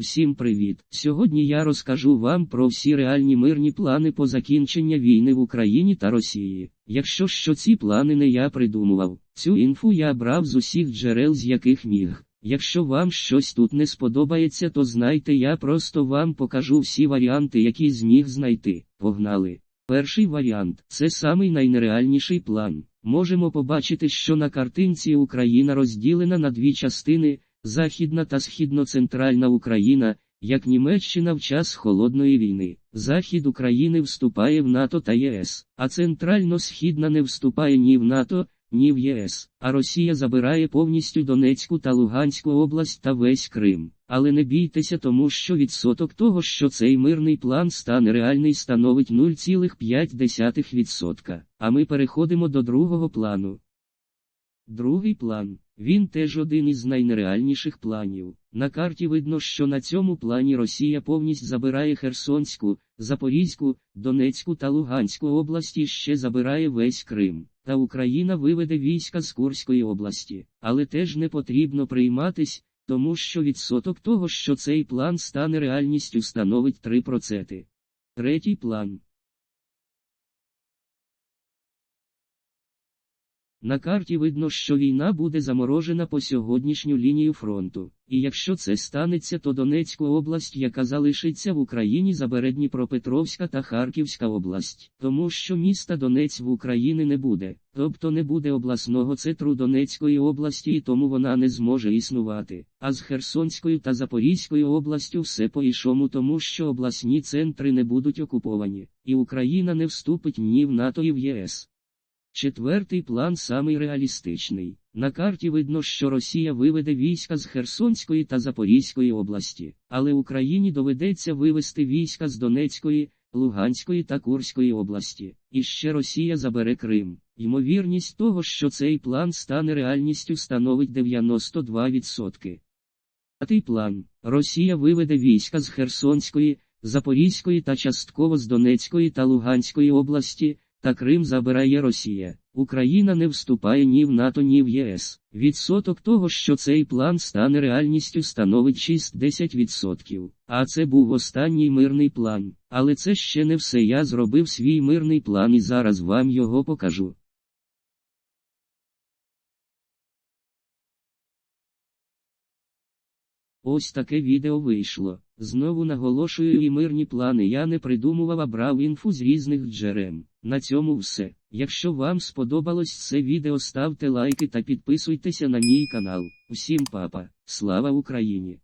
Всім привіт! Сьогодні я розкажу вам про всі реальні мирні плани по закінчення війни в Україні та Росії. Якщо що ці плани не я придумував, цю інфу я брав з усіх джерел, з яких міг. Якщо вам щось тут не сподобається, то знайте, я просто вам покажу всі варіанти, які зміг знайти. Погнали! Перший варіант це самий найнереальніший план. Можемо побачити, що на картинці Україна розділена на дві частини. Західна та східно-центральна Україна, як Німеччина в час холодної війни. Захід України вступає в НАТО та ЄС, а центрально-східна не вступає ні в НАТО, ні в ЄС. А Росія забирає повністю Донецьку та Луганську область та весь Крим. Але не бійтеся, тому що відсоток того, що цей мирний план стане реальний, становить 0,5%. А ми переходимо до другого плану. Другий план. Він теж один із найнереальніших планів. На карті видно, що на цьому плані Росія повністю забирає Херсонську, Запорізьку, Донецьку та Луганську області ще забирає весь Крим. Та Україна виведе війська з Курської області. Але теж не потрібно прийматись, тому що відсоток того, що цей план стане реальністю, становить 3%. Третій план. На карті видно, що війна буде заморожена по сьогоднішню лінію фронту, і якщо це станеться, то Донецьку область, яка залишиться в Україні, забере Дніпропетровська та Харківська область, тому що міста Донець в Україні не буде, тобто не буде обласного центру Донецької області, і тому вона не зможе існувати. А з Херсонською та Запорізькою областю все по-іншому, тому що обласні центри не будуть окуповані, і Україна не вступить ні в НАТО, і в ЄС. Четвертий план самий реалістичний. На карті видно, що Росія виведе війська з Херсонської та Запорізької області, але Україні доведеться вивести війська з Донецької, Луганської та Курської області. І ще Росія забере Крим. Ймовірність того, що цей план стане реальністю, становить 92%. П'ятий план. Росія виведе війська з Херсонської, Запорізької та частково з Донецької та Луганської області, та Крим забирає Росія. Україна не вступає ні в НАТО, ні в ЄС. Відсоток того, що цей план стане реальністю, становить 6-10%. А це був останній мирний план. Але це ще не все. Я зробив свій мирний план і зараз вам його покажу. Ось таке відео вийшло. Знову наголошую і мирні плани я не придумував, а брав інфу з різних джерел. На цьому все. Якщо вам сподобалось це відео, ставте лайки та підписуйтеся на мій канал. Усім папа, слава Україні!